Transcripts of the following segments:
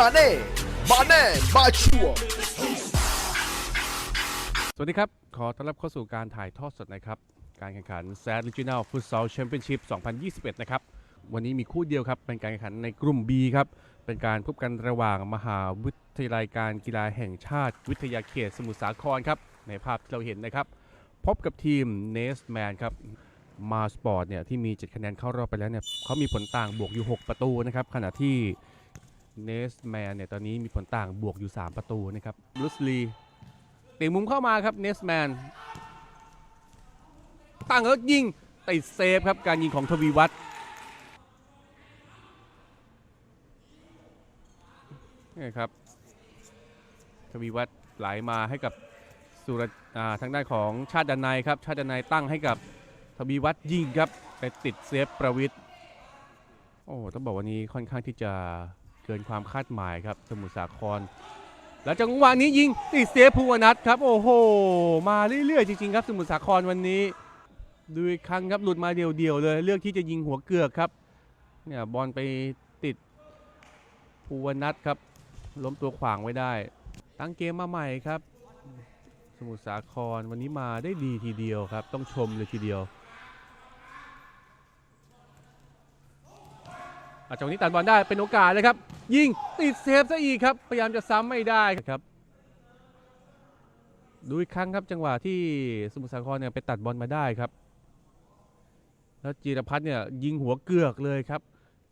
มาเน่ มาเน่ มาชัวสวัสดีครับ ขอต้อนรับเข้าสู่การถ่ายทอดสดนะครับ การแข่งขัน s a d Regional Futsal Championship 2021 นะครับ วันนี้มีคู่เดียวครับ เป็นการแข่งขันในกลุ่ม B ครับ เป็นการพบกันระหว่างมหาวิทยาลัยการกีฬาแห่งชาติ วิทยาเขตสมุทรสาครครับ ในภาพที่เราเห็นนะครับ พบกับทีม n e s t Man ครับมาสปอร์ตเนี่ยที่มี 7 คะแนนเข้ารอบไปแล้วเนี่ยเขามีผลต่างบวกอยู่ 6 ประตูนะครับขณะที่ n e s t Man เนี่ยตอนนี้มีผลต่างบวกอยู่ 3 ประตูนะครับลุสลีตีมุมเข้ามาครับเนสแมนตั้งแล้วยิงติดเซฟครับการยิงของทวีวัฒน์นี่ครับ ทวีวัฒน์ไหลมาให้กับสุรทางด้านของชาติดนัยครับ ชาติดนัยตั้งให้กับทวีวัฒน์ยิงครับไปติดเซฟประวิทย์โอ้ต้องบอกวันนี้ค่อนข้างที่จะ กินความคาดหมายครับสมุทรสาคร แล้วจังหวะนี้ยิงติดเซฟภูวนัทครับ โอ้โห มาเรื่อยๆจริงๆครับสมุทรสาครวันนี้ดูอีกครั้งครับหลุดมาเดียวๆเลย เลือกที่จะยิงหัวเกือกครับเนี่ยบอลไปติดภูวนัทครับ ล้มตัวขวางไว้ได้ ตั้งเกมมาใหม่ครับ สมุทรสาครวันนี้มาได้ดีทีเดียวครับ ต้องชมเลยทีเดียวอาจากนี้ตัดบอลได้เป็นโอกาสเลยครับ ยิงติดเซฟซะอีกครับ พยายามจะซ้ำไม่ได้ครับดูอีกครั้งครับจังหวะที่สมุทรสาครเนี่ยไปตัดบอลมาได้ครับ แล้วจีรพัฒน์เนี่ยยิงหัวเกือกเลยครับ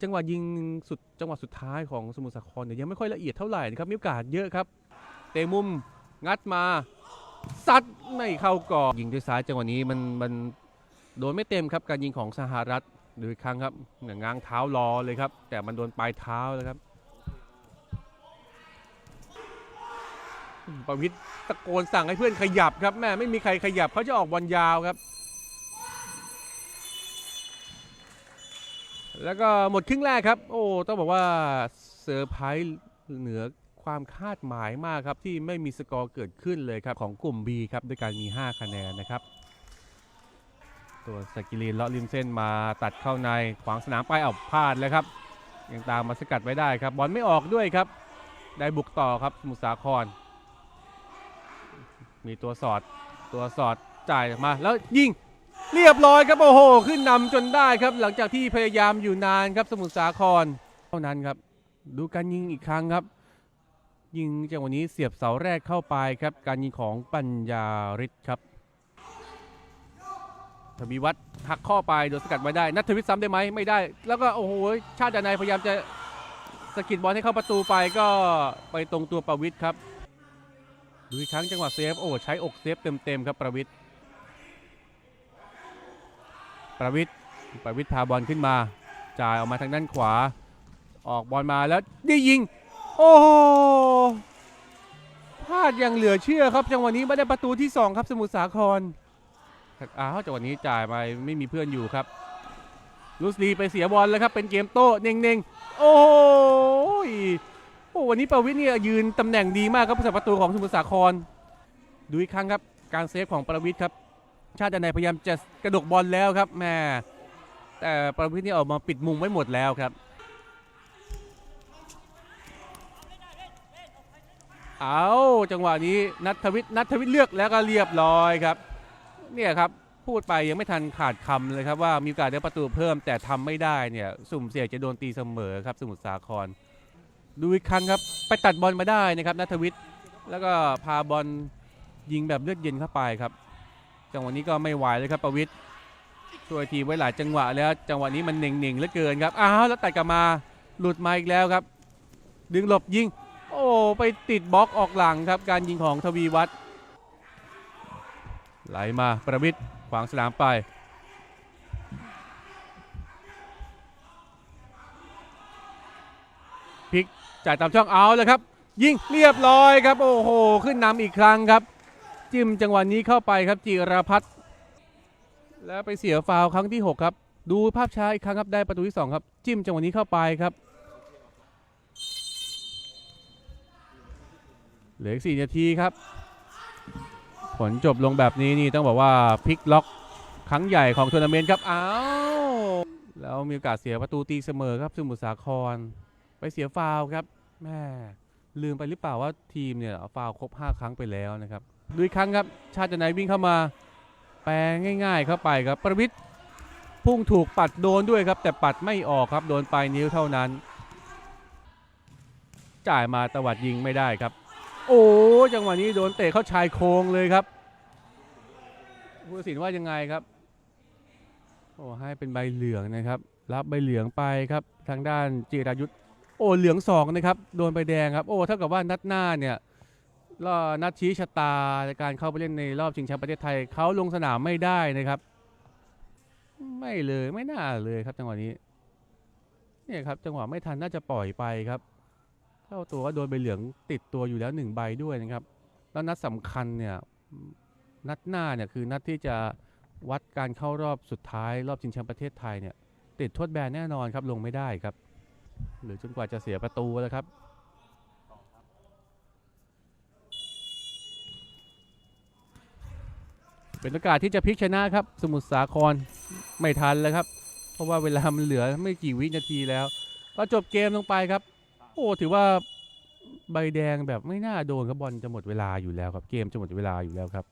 จังหวะยิงสุดจังหวะสุดท้ายของสมุทรสาครเนี่ยยังไม่ค่อยละเอียดเท่าไหร่นะครับมีโอกาสเยอะครับเตะมุมงัดมาซัดไม่เข้ากรอบยิงด้วยซ้ายจังหวะนี้มันมันโดนไม่เต็มครับการยิงของสหรัฐดูอีกครั้งครับเนี่ยง้างเท้ารอเลยครับ แต่มันโดนปลายเท้าเลยครับ ประวิทย์ตะโกนสั่งให้เพื่อนขยับครับแม่ไม่มีใครขยับเขาจะออกบอลยาวครับ แล้วก็หมดครึ่งแรกครับ โอ้ต้องบอกว่าเซอร์ไพรส์เหนือความคาดหมายมากครับ ที่ไม่มีสกอร์เกิดขึ้นเลยครับ ของกลุ่ม B ครับด้วยการมี 5 คะแนนนะครับ ตัวสกิลินเลาะริมเส้นมาตัดเข้าในขวางสนามไปเอาพลาดเลยครับ ยังตามมาสกัดไว้ได้ครับบอลไม่ออกด้วยครับ ได้บุกต่อครับสมุทรสาคร มีตัวสอดตัวสอดจ่ายมาแล้วยิงเรียบร้อยครับโอ้โห ขึ้นนำจนได้ครับ หลังจากที่พยายามอยู่นานครับสมุทรสาครเท่านั้นครับ ดูการยิงอีกครั้งครับ ยิงจังหวะนี้เสียบเสาแรกเข้าไปครับ การยิงของปัญญาฤทธิ์ครับทวีวัฒน์หักข้อไปโดนสกัดไว้ได้นัทวิทย์ซ้ำได้ไหมไม่ได้ แล้วก็โอ้โหชาติดานายพยายามจะสกิดบอลให้เข้าประตูไปก็ไปตรงตัวประวิทย์ครับ ดูอีกครั้งจังหวะเซฟโอ้ใช้อกเซฟเต็มๆครับประวิทย์ประวิทย์ประวิทย์พาบอลขึ้นมา จ่ายออกมาทางด้านขวา ออกบอลมาแล้วได้ยิง โอ้พลาดย่างเหลือเชื่อครับ จังหวะนี้ไม่ได้ประตูที่ 2 ครับสมุทรสาครอ้าวจังหวะนี้จ่ายไปไม่มีเพื่อนอยู่ครับลูสลีไปเสียบอลแล้วครับ เป็นเกมโต้เน่งๆโอ้ย โอ้วันนี้ประวิทย์เนี่ยยืนตำแหน่งดีมากครับผู้สัประตูของสมุทรสาคร ดูอีกครั้งครับ การเซฟของประวิทย์ครับ ชาติดนัยพยายามจะกระดกบอลแล้วครับแม่แต่ประวิทย์นี่ออกมาปิดมุมไว้หมดแล้วครับเอาจังหวะนี้นัทวิทย์นัทวิทย์เลือกแล้วก็เรียบร้อยครับ เนี่ยครับพูดไปยังไม่ทันขาดคำเลยครับว่ามีโอกาสได้ประตูเพิ่มแต่ทำไม่ได้เนี่ย สุ่มเสี่ยงจะโดนตีเสมอครับสมุทรสาคร ดูอีกครั้งครับ ไปตัดบอลมาได้นะครับนัทวิทย์แล้วก็พาบอลยิงแบบเลือดเย็นเข้าไปครับ จังหวะนี้ก็ไม่ไหวเลยครับประวิทย์ช่วยทีไว้หลายจังหวะแล้ว จังหวะนี้มันเหน่งๆเหลือเกินครับอ้าวแล้วตัดกลับมาหลุดมาอีกแล้วครับ ดึงหลบยิง โอ้ไปติดบล็อกออกหลังครับการยิงของทวีวัฒน์ไหลมาประวิทย์ขวางสนามไป พลิกจ่ายตามช่องเอาเลยครับ ยิงเรียบร้อยครับ โอ้โห ขึ้นนำอีกครั้งครับ จิ้มจังหวะนี้เข้าไปครับจิรพัฒน์แล้วไปเสียฟาวครั้งที่ 6 ครับ ดูภาพช้าอีกครั้งครับได้ประตูที่ 2 ครับ จิ้มจังหวะนี้เข้าไปครับเหลืออีก4นาทีครับ ผลจบลงแบบนี้นี่ต้องบอกว่าพลิกล็อกครั้งใหญ่ของทัวร์นาเมนต์ครับ อ้าว แล้วมีโอกาสเสียประตูตีเสมอครับสมุทรสาคร ไปเสียฟาวครับแม่ลืมไปหรือเปล่าว่าทีมเนี่ยฟาวครบ 5 ครั้งไปแล้วนะครับดูอีกครั้งครับ ชาตินายวิ่งเข้ามา แปลง่าย ๆ เข้าไปครับ ประวิทย์พุ่งถูกปัดโดนด้วยครับ แต่ปัดไม่ออกครับ โดนปลายนิ้วเท่านั้น จ่ายมาตวัดยิงไม่ได้ครับ โอ้จังหวะนี้โดนเตะเข้าชายโครงเลยครับผู้ตัดสินว่ายังไงครับโอ้ให้เป็นใบเหลืองนะครับ รับใบเหลืองไปครับ ทางด้านจิรายุทธ โอ้เหลืองสองนะครับโดนใบแดงครับโอ้เท่ากับว่านัดหน้าเนี่ยรอนัดชี้ชะตาในการเข้าไปเล่นในรอบชิงแชมป์ประเทศไทยเขาลงสนามไม่ได้นะครับ ไม่เลยไม่น่าเลยครับจังหวะนี้เนี่ยครับจังหวะไม่ทันน่าจะปล่อยไปครับเข้าตัวก็โดนใบเหลืองติดตัวอยู่แล้วหนึ่งใบด้วยนะครับ แล้วนัดสำคัญเนี่ยนัดหน้าเนี่ยคือนัดที่จะวัดการเข้ารอบสุดท้ายรอบชิงแชมป์ประเทศไทยเนี่ยติดโทษแบนแน่นอนครับลงไม่ได้ครับ หรือจนกว่าจะเสียประตูแล้วครับ เป็นโอกาสที่จะพลิกชนะครับ สมุทรสาครไม่ทันแล้วครับ เพราะว่าเวลามันเหลือไม่กี่วินาทีแล้ว ก็จบเกมลงไปครับ โอ้ถือว่าใบแดงแบบไม่น่าโดนครับบอลจะหมดเวลาอยู่แล้วครับ เกมจะหมดเวลาอยู่แล้วครับ